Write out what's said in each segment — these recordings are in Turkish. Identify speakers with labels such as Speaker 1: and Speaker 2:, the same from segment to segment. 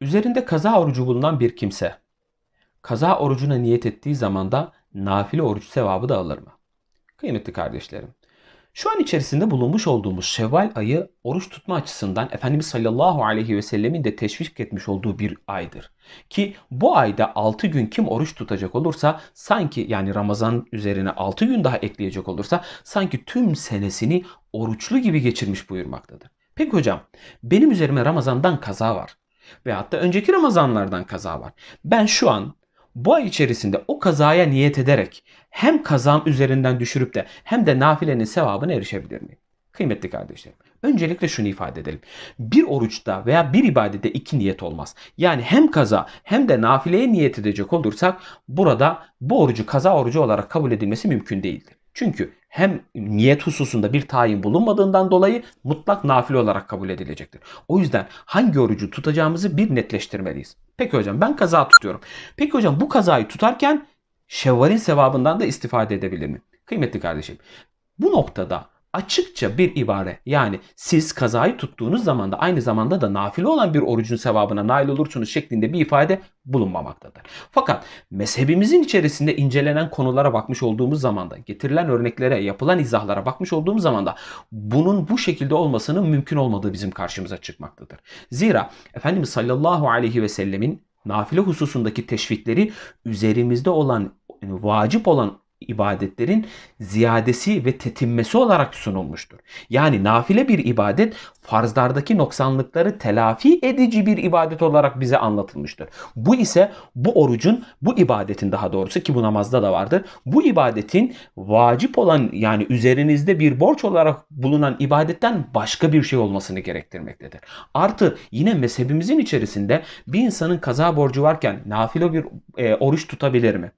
Speaker 1: Üzerinde kaza orucu bulunan bir kimse kaza orucuna niyet ettiği zaman da nafile oruç sevabı da alır mı? Kıymetli kardeşlerim, şu an içerisinde bulunmuş olduğumuz Şevval ayı oruç tutma açısından Efendimiz sallallahu aleyhi ve sellemin de teşvik etmiş olduğu bir aydır. Ki bu ayda 6 gün kim oruç tutacak olursa sanki yani Ramazan üzerine 6 gün daha ekleyecek olursa sanki tüm senesini oruçlu gibi geçirmiş buyurmaktadır. Peki hocam benim üzerime Ramazan'dan kaza var. Veyahut da önceki Ramazanlardan kaza var. Ben şu an bu ay içerisinde o kazaya niyet ederek hem kazam üzerinden düşürüp de hem de nafilenin sevabına erişebilir miyim? Kıymetli kardeşlerim. Öncelikle şunu ifade edelim. Bir oruçta veya bir ibadette iki niyet olmaz. Yani hem kaza hem de nafileye niyet edecek olursak burada bu orucu kaza orucu olarak kabul edilmesi mümkün değildir. Çünkü hem niyet hususunda bir tayin bulunmadığından dolayı mutlak nafile olarak kabul edilecektir. O yüzden hangi orucu tutacağımızı bir netleştirmeliyiz. Peki hocam ben kaza tutuyorum. Peki hocam bu kazayı tutarken Şevval'in sevabından da istifade edebilir mi? Kıymetli kardeşim bu noktada açıkça bir ibare yani siz kazayı tuttuğunuz zaman da aynı zamanda da nafile olan bir orucun sevabına nail olursunuz şeklinde bir ifade bulunmamaktadır. Fakat mezhebimizin içerisinde incelenen konulara bakmış olduğumuz zaman da getirilen örneklere yapılan izahlara bakmış olduğumuz zaman da bunun bu şekilde olmasının mümkün olmadığı bizim karşımıza çıkmaktadır. Zira Efendimiz sallallahu aleyhi ve sellemin nafile hususundaki teşvikleri üzerimizde olan vacip olan ibadetlerin ziyadesi ve tetinmesi olarak sunulmuştur. Yani nafile bir ibadet farzlardaki noksanlıkları telafi edici bir ibadet olarak bize anlatılmıştır. Bu ise bu orucun, bu ibadetin daha doğrusu ki bu namazda da vardır. Bu ibadetin vacip olan yani üzerinizde bir borç olarak bulunan ibadetten başka bir şey olmasını gerektirmektedir. Artı yine mezhebimizin içerisinde bir insanın kaza borcu varken nafile bir e, oruç tutabilir mi?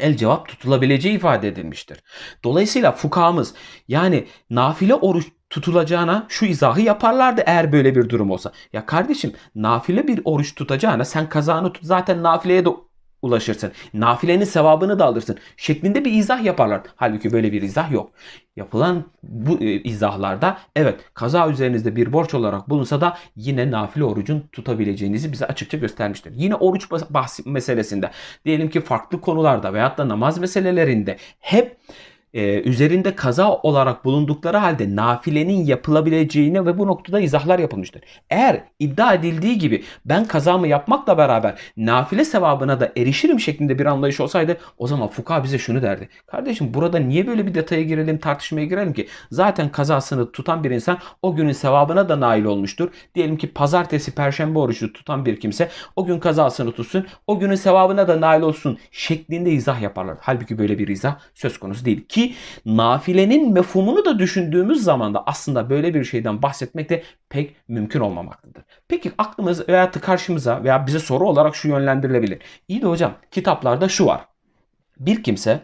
Speaker 1: El cevap tutulabileceği ifade edilmiştir. Dolayısıyla fukahamız yani nafile oruç tutulacağına şu izahı yaparlardı eğer böyle bir durum olsa. Ya kardeşim nafile bir oruç tutacağına sen kazanı tut zaten nafileye de ulaşırsın. Nafilenin sevabını da alırsın. Şeklinde bir izah yaparlar. Halbuki böyle bir izah yok. Yapılan bu e, izahlarda evet kaza üzerinizde bir borç olarak bulunsa da yine nafile orucun tutabileceğinizi bize açıkça göstermiştir. Yine oruç bahsi meselesinde diyelim ki farklı konularda veyahut da namaz meselelerinde hep e, üzerinde kaza olarak bulundukları halde nafilenin yapılabileceğine ve bu noktada izahlar yapılmıştır. Eğer iddia edildiği gibi ben kazamı yapmakla beraber nafile sevabına da erişirim şeklinde bir anlayış olsaydı o zaman fuka bize şunu derdi. Kardeşim burada niye böyle bir detaya girelim tartışmaya girelim ki? Zaten kazasını tutan bir insan o günün sevabına da nail olmuştur. Diyelim ki pazartesi perşembe orucu tutan bir kimse o gün kazasını tutsun o günün sevabına da nail olsun şeklinde izah yaparlar. Halbuki böyle bir izah söz konusu değil. Ki nafilenin mefhumunu da düşündüğümüz zaman da aslında böyle bir şeyden bahsetmek de pek mümkün olmamaktadır. Peki aklımız veya karşımıza veya bize soru olarak şu yönlendirilebilir. İyi de hocam kitaplarda şu var. Bir kimse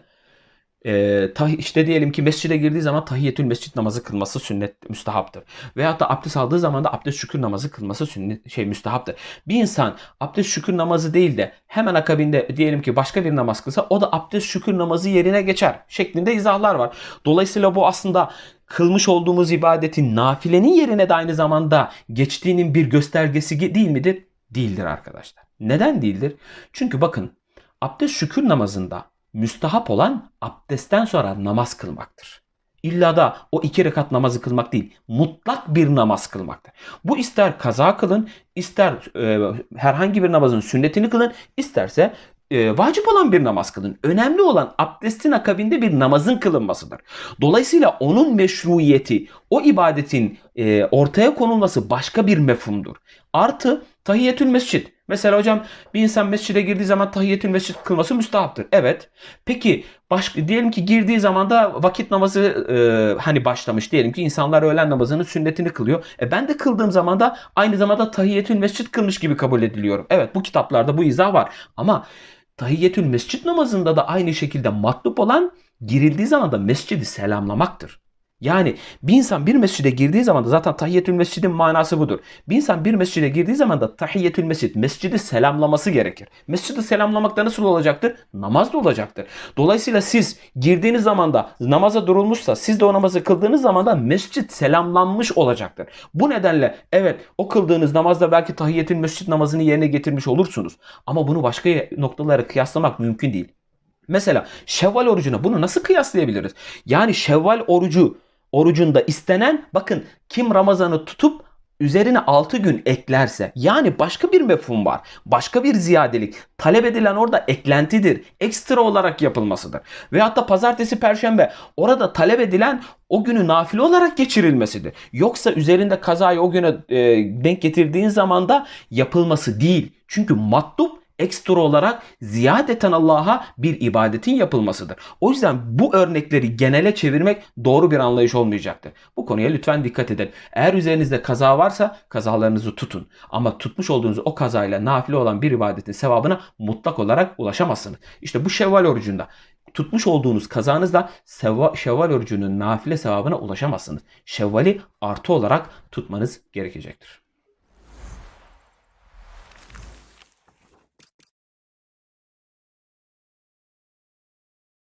Speaker 1: e, işte diyelim ki mescide girdiği zaman tahiyyetül mescid namazı kılması sünnet müstehaptır. Veyahut da abdest aldığı zaman da abdest şükür namazı kılması sünnet şey müstehaptır. Bir insan abdest şükür namazı değil de hemen akabinde diyelim ki başka bir namaz kılsa o da abdest şükür namazı yerine geçer şeklinde izahlar var. Dolayısıyla bu aslında kılmış olduğumuz ibadetin nafilenin yerine de aynı zamanda geçtiğinin bir göstergesi değil midir? Değildir arkadaşlar. Neden değildir? Çünkü bakın abdest şükür namazında müstahap olan abdestten sonra namaz kılmaktır. İlla da o iki rekat namazı kılmak değil, mutlak bir namaz kılmaktır. Bu ister kaza kılın, ister e, herhangi bir namazın sünnetini kılın, isterse e, vacip olan bir namaz kılın. Önemli olan abdestin akabinde bir namazın kılınmasıdır. Dolayısıyla onun meşruiyeti, o ibadetin e, ortaya konulması başka bir mefhumdur. Artı tahiyyetül mescid. Mesela hocam bir insan mescide girdiği zaman tahiyyetül mescid kılması müstahaptır. Evet. Peki baş, diyelim ki girdiği zaman da vakit namazı e, hani başlamış. Diyelim ki insanlar öğlen namazının sünnetini kılıyor. E ben de kıldığım zaman da aynı zamanda tahiyyetül mescid kılmış gibi kabul ediliyorum. Evet bu kitaplarda bu izah var. Ama tahiyyetül mescid namazında da aynı şekilde matlup olan girildiği zaman da mescidi selamlamaktır. Yani bir insan bir mescide girdiği zaman da zaten tahiyyetül mescidin manası budur. Bir insan bir mescide girdiği zaman da tahiyyetül mescid, mescidi selamlaması gerekir. Mescidi selamlamak da nasıl olacaktır? Namazla olacaktır. Dolayısıyla siz girdiğiniz zaman da namaza durulmuşsa siz de o namazı kıldığınız zaman da mescit selamlanmış olacaktır. Bu nedenle evet o kıldığınız namazda belki tahiyyetül mescid namazını yerine getirmiş olursunuz. Ama bunu başka noktalara kıyaslamak mümkün değil. Mesela Şevval orucuna bunu nasıl kıyaslayabiliriz? Yani Şevval orucu orucunda istenen bakın kim Ramazan'ı tutup üzerine 6 gün eklerse yani başka bir mefhum var. Başka bir ziyadelik. Talep edilen orada eklentidir. Ekstra olarak yapılmasıdır. Veyahut da pazartesi perşembe orada talep edilen o günü nafile olarak geçirilmesidir. Yoksa üzerinde kazayı o güne e, denk getirdiğin zaman da yapılması değil. Çünkü matlup ekstra olarak ziyadeten Allah'a bir ibadetin yapılmasıdır. O yüzden bu örnekleri genele çevirmek doğru bir anlayış olmayacaktır. Bu konuya lütfen dikkat edin. Eğer üzerinizde kaza varsa kazalarınızı tutun. Ama tutmuş olduğunuz o kazayla nafile olan bir ibadetin sevabına mutlak olarak ulaşamazsınız. İşte bu Şevval orucunda tutmuş olduğunuz kazanızla Şevval orucunun nafile sevabına ulaşamazsınız. Şevvali artı olarak tutmanız gerekecektir.